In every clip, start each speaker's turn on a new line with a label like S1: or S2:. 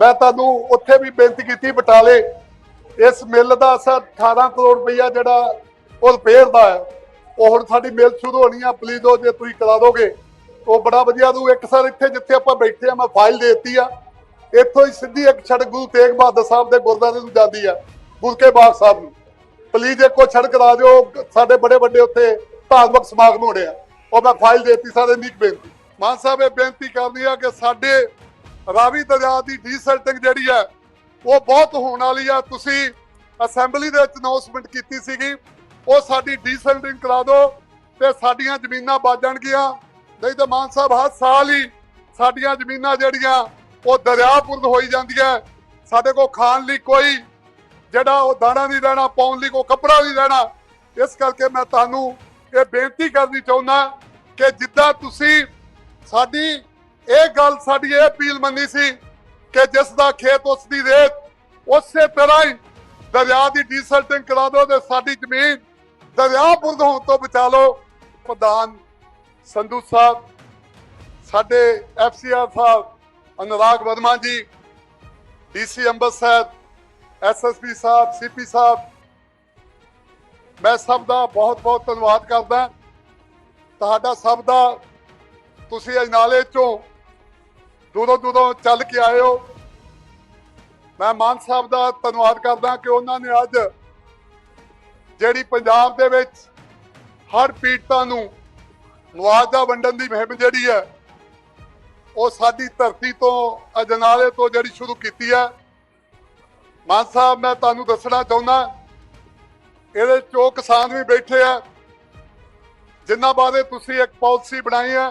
S1: ਮੈਂ ਤੁਹਾਨੂੰ ਉੱਥੇ ਵੀ ਬੇਨਤੀ ਕੀਤੀ ਬਟਾਲੇ। ਇਸ ਮਿੱਲ ਦਾ ਅਸਰ 18 ਕਰੋੜ ਰੁਪਈਆ ਜਿਹੜਾ ਉਹ ਰਿਪੇਅਰ ਦਾ ਹੈ। ਉਹ ਹੁਣ ਸਾਡੀ ਮਿਲ ਸ਼ੁਰੂ ਹੋਣੀ ਆ ਪਲੀਜ਼ ਉਹ ਜੇ ਤੁਸੀਂ ਕਰਾ ਦੋਗੇ। ਉਹ ਬੜਾ ਵਧੀਆ ਦੂ ਇੱਕ ਸਰ ਇੱਥੇ ਜਿੱਥੇ ਆਪਾਂ ਬੈਠੇ ਆ, ਮੈਂ ਫਾਈਲ ਦੇ ਦਿੱਤੀ ਆ। ਇੱਥੋਂ ਹੀ ਸਿੱਧੀ ਇੱਕ ਸੜਕ ਗੁਰੂ ਤੇਗ ਬਹਾਦਰ ਸਾਹਿਬ ਦੇ ਗੁਰਦੁਆਰੇ ਨੂੰ ਜਾਂਦੀ ਆ ਗੁਰਕੇ ਬਾਗ ਸਾਹਿਬ ਨੂੰ। ਪਲੀਜ਼ ਇੱਕੋ ਸੜਕ ਕਰਾ ਦਿਓ, ਸਾਡੇ ਬੜੇ ਵੱਡੇ ਉੱਥੇ ਧਾਰਮਿਕ ਸਮਾਗਮ ਹੋਣੇ ਆ। ਉਹ ਮੈਂ ਫਾਈਲ ਦੇ ਦਿੱਤੀ ਸਾਰੇ ਨੀਕ ਬੇਨਤੀ। ਮਾਨ ਸਾਹਿਬ, ਇਹ ਬੇਨਤੀ ਕਰਦੀ ਆ ਕਿ ਸਾਡੇ ਰਾਵੀ ਦਰਿਆ ਦੀ ਡੀਸਲਟਿੰਗ ਜਿਹੜੀ ਹੈ, ਉਹ ਬਹੁਤ ਹੋਣ ਵਾਲੀ ਆ। ਤੁਸੀਂ ਅਸੈਂਬਲੀ ਦੇ ਵਿੱਚ ਅਨਾਉਂਸਮੈਂਟ ਕੀਤੀ ਸੀਗੀ, ਉਹ ਸਾਡੀ ਡੀਸਲਟਿੰਗ ਕਰਾ ਦਿਓ ਤੇ ਸਾਡੀਆਂ ਜ਼ਮੀਨਾਂ ਬਚ ਜਾਣਗੀਆਂ। ਨਹੀਂ ਤਾਂ ਮਾਨ ਸਾਹਿਬ, ਹਰ ਸਾਲ ਹੀ ਸਾਡੀਆਂ ਜ਼ਮੀਨਾਂ ਜਿਹੜੀਆਂ, ਉਹ ਦਰਿਆਪੁਰਦ ਹੋਈ ਜਾਂਦੀਆਂ ਸਾਡੇ ਕੋਲ ਖਾਣ ਲਈ ਕੋਈ ਜਿਹੜਾ ਉਹ ਦਾਣਾ ਨਹੀਂ ਰਹਿਣਾ, ਪਾਉਣ ਲਈ ਕੋਈ ਕੱਪੜਾ ਨਹੀਂ ਰਹਿਣਾ। ਇਸ ਕਰਕੇ ਮੈਂ ਤੁਹਾਨੂੰ ਇਹ ਬੇਨਤੀ ਕਰਨੀ ਚਾਹੁੰਦਾ ਕਿ ਜਿੱਦਾਂ ਤੁਸੀਂ ਸਾਡੀ ਇਹ ਗੱਲ ਸਾਡੀ ਇਹ ਅਪੀਲ ਮੰਨੀ ਸੀ ਕਿ ਜਿਸ ਦਾ ਖੇਤ ਉਸ ਦੀ ਰੇਤ, ਉਸੇ ਤਰ੍ਹਾਂ ਹੀ ਦਰਿਆ ਦੀ ਡੀਸਲਟਿੰਗ ਕਰਾ ਦਿਓ ਤੇ ਸਾਡੀ ਜ਼ਮੀਨ ਦਰਿਆ ਬੁਰਦ ਹੋਣ ਤੋਂ ਬਚਾ ਲਓ। ਪ੍ਰਧਾਨ ਸੰਧੂ ਸਾਹਿਬ, ਸਾਡੇ ਐਫਸੀਆਰ ਸਾਹਿਬ ਅਨੁਰਾਗ ਵਰਮਾ ਜੀ, ਡੀਸੀ ਅੰਮ੍ਰਿਤਸਰ ਐਸਐਸਪੀ ਸਾਹਿਬ, ਸੀਪੀ ਸਾਹਿਬ, ਮੈਂ ਸਭ ਦਾ ਬਹੁਤ ਬਹੁਤ ਧੰਨਵਾਦ ਕਰਦਾ। ਤੁਹਾਡਾ ਸਭ ਦਾ ਤੁਸੀਂ ਅਜਨਾਲੇ ਚੋਂ ਦੂਰੋਂ ਦੂਰੋਂ ਚੱਲ ਕੇ ਆਏ ਹੋ ਮੈਂ ਮਾਨ ਸਾਹਿਬ ਦਾ ਧੰਨਵਾਦ ਕਰਦਾ ਕਿ ਉਹਨਾਂ ਨੇ ਅੱਜ ਜਿਹੜੀ ਪੰਜਾਬ ਦੇ ਵਿੱਚ ਹਰ ਪੀੜਤਾਂ ਨੂੰ ਮੁਆਵਜ਼ਾ ਵੰਡਣ ਦੀ ਮੁਹਿੰਮ ਜਿਹੜੀ ਹੈ, ਉਹ ਸਾਡੀ ਧਰਤੀ ਤੋਂ, ਅਜਨਾਲੇ ਤੋਂ ਜਿਹੜੀ ਸ਼ੁਰੂ ਕੀਤੀ ਹੈ। ਮਾਨ ਸਾਹਿਬ, ਮੈਂ ਤੁਹਾਨੂੰ ਦੱਸਣਾ ਚਾਹੁੰਦਾ, ਇਹਦੇ ਚੋ ਕਿਸਾਨ ਵੀ ਬੈਠੇ ਆ, ਜਿਨ੍ਹਾਂ ਬਾਰੇ ਤੁਸੀਂ ਇੱਕ ਪਾਲਿਸੀ ਬਣਾਈ ਹੈ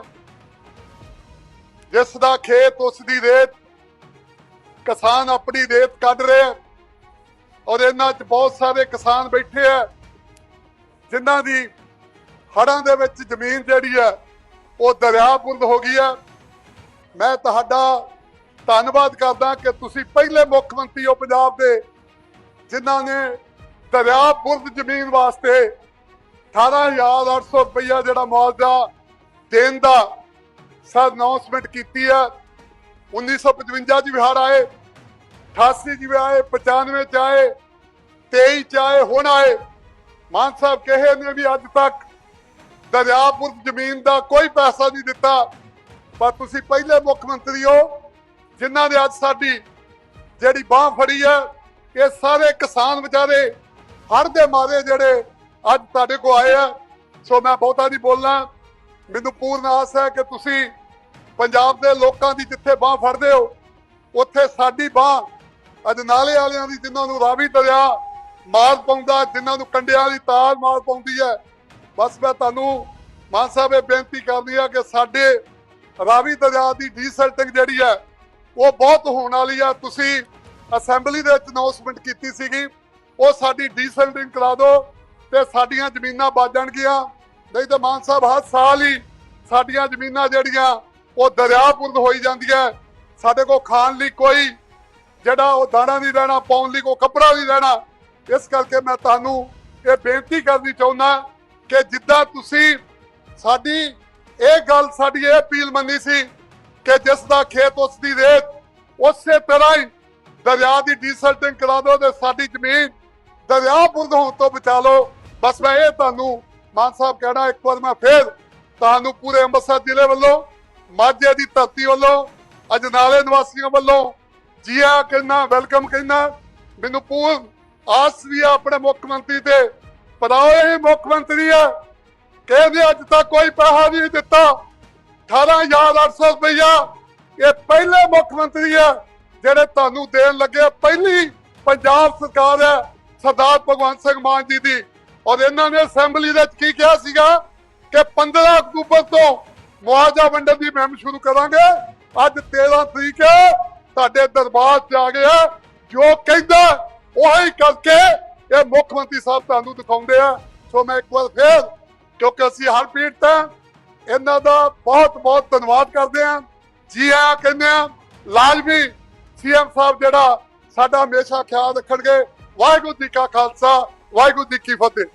S1: ਜਿਸ ਦਾ ਖੇਤ ਉਸ ਦੀ ਰੇਤ, ਕਿਸਾਨ ਆਪਣੀ ਰੇਤ ਕੱਢ ਰਹੇ ਆ ਔਰ ਇਹਨਾਂ 'ਚ ਬਹੁਤ ਸਾਰੇ ਕਿਸਾਨ ਬੈਠੇ ਆ ਜਿਨ੍ਹਾਂ ਦੀ ਹੜਾਂ ਦੇ ਵਿੱਚ ਜ਼ਮੀਨ ਜਿਹੜੀ ਹੈ ਉਹ ਦਰਿਆਪੁਰਦ ਹੋ ਗਈ ਹੈ। ਮੈਂ ਤੁਹਾਡਾ ਧੰਨਵਾਦ ਕਰਦਾ ਕਿ ਤੁਸੀਂ ਪਹਿਲੇ ਮੁੱਖ ਮੰਤਰੀ ਹੋ ਪੰਜਾਬ ਦੇ, ਜਿਨ੍ਹਾਂ ਨੇ ਦਰਿਆਪੁਰਦ ਜ਼ਮੀਨ ਵਾਸਤੇ 18800 ਰੁਪਇਆ ਜਿਹੜਾ ਮੁਆਵਜ਼ਾ ਦੇਣ ਦਾ ਸਰ ਅਨਾਉਂਸਮੈਂਟ ਕੀਤੀ ਹੈ 1955 ਚ ਵਿਹਾਰ ਆਏ 88 ਚ ਵੀ ਆਏ 95 ਚ ਆਏ 23 ਚ ਆਏ, ਹੁਣ ਆਏ। ਮਾਨ ਸਾਹਿਬ ਕਹੇ ਨੇ ਵੀ ਅੱਜ ਤੱਕ ਦਰਿਆਪੁਰ ਜ਼ਮੀਨ ਦਾ ਕੋਈ ਪੈਸਾ ਨਹੀਂ ਦਿੱਤਾ। ਪਰ ਤੁਸੀਂ ਪਹਿਲੇ ਮੁੱਖ ਮੰਤਰੀ ਹੋ, ਜਿਨ੍ਹਾਂ ਨੇ ਅੱਜ ਸਾਡੀ ਜਿਹੜੀ ਬਾਹ ਫੜੀ ਹੈ ਇਹ ਸਾਰੇ ਕਿਸਾਨ ਵਿਚਾਰੇ ਹੜ ਦੇ ਮਾਰੇ ਜਿਹੜੇ ਅੱਜ ਤੁਹਾਡੇ ਕੋ ਆਏ ਆ। ਸੋ ਮੈਂ ਬਹੁਤਾ ਨਹੀਂ ਬੋਲਣਾ। ਮੈਨੂੰ ਪੂਰਨ ਆਸ ਹੈ ਕਿ ਤੁਸੀਂ ਪੰਜਾਬ ਦੇ ਲੋਕਾਂ ਦੀ ਜਿੱਥੇ ਬਾਹ ਫੜਦੇ ਹੋ, ਉੱਥੇ ਸਾਡੀ ਬਾਹ ਅਜਨਾਲੇ ਵਾਲਿਆਂ ਦੀ ਜਿਨ੍ਹਾਂ ਨੂੰ ਰਾਵੀ ਦਰਿਆ ਮਾਰ ਪਾਉਂਦਾ, ਜਿਨ੍ਹਾਂ ਨੂੰ ਕੰਡਿਆਂ ਦੀ ਤਾਰ ਮਾਰ ਪਾਉਂਦੀ ਹੈ। ਬਸ ਮੈਂ ਤੁਹਾਨੂੰ ਮਾਨ ਸਾਹਿਬ ਇਹ ਬੇਨਤੀ ਕਰਦੀ ਆ ਕਿ ਸਾਡੇ ਰਾਵੀ ਦਰਿਆ ਦੀ ਡੀਸਲਟਿੰਗ ਜਿਹੜੀ ਹੈ, ਉਹ ਬਹੁਤ ਹੋਣ ਵਾਲੀ ਹੈ ਤੁਸੀਂ ਅਸੈਂਬਲੀ ਦੇ ਵਿੱਚ ਅਨਾਉਂਸਮੈਂਟ ਕੀਤੀ ਸੀਗੀ, ਉਹ ਸਾਡੀ ਡੀਸਲਟਿੰਗ ਕਰਾ ਦਿਓ ਤੇ ਸਾਡੀਆਂ ਜ਼ਮੀਨਾਂ ਬਚ ਜਾਣਗੀਆਂ। ਨਹੀਂ ਤਾਂ ਮਾਨ ਸਾਹਿਬ, ਹਰ ਸਾਲ ਹੀ ਸਾਡੀਆਂ ਜ਼ਮੀਨਾਂ ਜਿਹੜੀਆਂ ਉਹ ਦਰਿਆਪੁਰਦ ਹੋਈ ਜਾਂਦੀਆਂ। ਸਾਡੇ ਕੋਲ ਖਾਣ ਲਈ ਕੋਈ ਜਿਹੜਾ ਉਹ ਦਾਣਾ ਨਹੀਂ ਰਹਿਣਾ, ਪਾਉਣ ਲਈ ਕੋਈ ਕੱਪੜਾ ਨਹੀਂ ਰਹਿਣਾ। ਇਸ ਕਰਕੇ ਮੈਂ ਤੁਹਾਨੂੰ ਇਹ ਬੇਨਤੀ ਕਰਨੀ ਚਾਹੁੰਦਾ ਕਿ ਜਿੱਦਾਂ ਤੁਸੀਂ ਸਾਡੀ ਇਹ ਗੱਲ, ਸਾਡੀ ਇਹ ਅਪੀਲ ਮੰਨੀ ਸੀ ਕਿ ਜਿਸ ਦਾ ਖੇਤ ਉਸ ਦੀ ਰੇਤ, ਉਸੇ ਤਰ੍ਹਾਂ ਹੀ ਦਰਿਆ ਦੀ ਡੀਸਲਟਿੰਗ ਕਰਾ ਦਿਓ ਤੇ ਸਾਡੀ ਜ਼ਮੀਨ ਦਰਿਆਪੁਰਦ ਹੋਣ ਤੋਂ ਬਚਾ ਲਓ। ਬਸ ਮੈਂ ਇਹ ਤੁਹਾਨੂੰ ਮਾਨ ਸਾਹਿਬ ਕਹਿਣਾ, ਇੱਕ ਵਾਰ ਮੈਂ ਫੇਰ ਤੁਹਾਨੂੰ ਪੂਰੇ ਅੰਮ੍ਰਿਤਸਰ ਜ਼ਿਲ੍ਹੇ ਵੱਲੋਂ, ਮਾਝੇ ਦੀ ਧਰਤੀ ਵੱਲੋਂ, ਅਜਨਾਲੇ ਨਿਵਾਸੀਆਂ ਵੱਲੋਂ ਜੀ ਆ ਵੈਲਕਮ ਕਹਿਣਾ ਮੈਨੂੰ ਪੂਰਨ ਆਸ ਵੀ ਆ ਆਪਣੇ ਮੁੱਖ ਮੰਤਰੀ ਤੇ। ਪਰ ਮੁੱਖ ਮੰਤਰੀ ਆ। ਕਹਿੰਦੇ ਅੱਜ ਤੱਕ ਕੋਈ ਪੈਸਾ ਨਹੀਂ ਦਿੱਤਾ। 18800 ਰੁਪਇਆ ਇਹ ਪਹਿਲੇ ਮੁੱਖ ਮੰਤਰੀ ਆ, ਜਿਹੜੇ ਤੁਹਾਨੂੰ ਦੇਣ ਲੱਗੇ ਪਹਿਲੀ ਪੰਜਾਬ ਸਰਕਾਰ ਹੈ ਸਰਦਾਰ ਭਗਵੰਤ ਸਿੰਘ ਮਾਨ ਜੀ ਦੀ। ਔਰ ਇਹਨਾਂ ਨੇ ਅਸੈਂਬਲੀ ਦੇ ਵਿੱਚ ਕੀ ਕਿਹਾ ਸੀਗਾ ਕਿ 15 ਅਕਤੂਬਰ ਤੋਂ ਮੁਆਵਜ਼ਾ ਵੰਡਣ ਦੀ ਮੁਹਿੰਮ ਸ਼ੁਰੂ ਕਰਾਂਗੇ। ਅੱਜ 13 ਤਰੀਕ ਹੈ ਤੁਹਾਡੇ ਦਰਬਾਰ 'ਚ ਆ ਗਿਆ ਜੋ ਕਹਿੰਦਾ, ਉਹੀ ਕਰਕੇ ਇਹ ਮੁੱਖ ਮੰਤਰੀ ਸਾਹਿਬ ਤੁਹਾਨੂੰ ਦਿਖਾਉਂਦੇ ਆ। ਸੋ ਮੈਂ ਇੱਕ ਵਾਰ ਫੇਰ, ਕਿਉਂਕਿ ਅਸੀਂ ਹਰ ਪੀੜ ਤਾਂ ਇਹਨਾਂ ਦਾ ਬਹੁਤ ਬਹੁਤ ਧੰਨਵਾਦ ਕਰਦੇ ਹਾਂ। ਜੀ ਆ ਕਹਿੰਦੇ ਆ ਲਾਜ਼ਮੀ ਸੀਐਮ ਸਾਹਿਬ ਜਿਹੜਾ ਸਾਡਾ ਹਮੇਸ਼ਾ ਖਿਆਲ ਰੱਖਣਗੇ। ਵਾਹਿਗੁਰੂ ਜੀ ਕਾ ਖਾਲਸਾ, ਵਾਹਿਗੁਰੂ ਜੀ ਕੀ ਫਤਿਹ।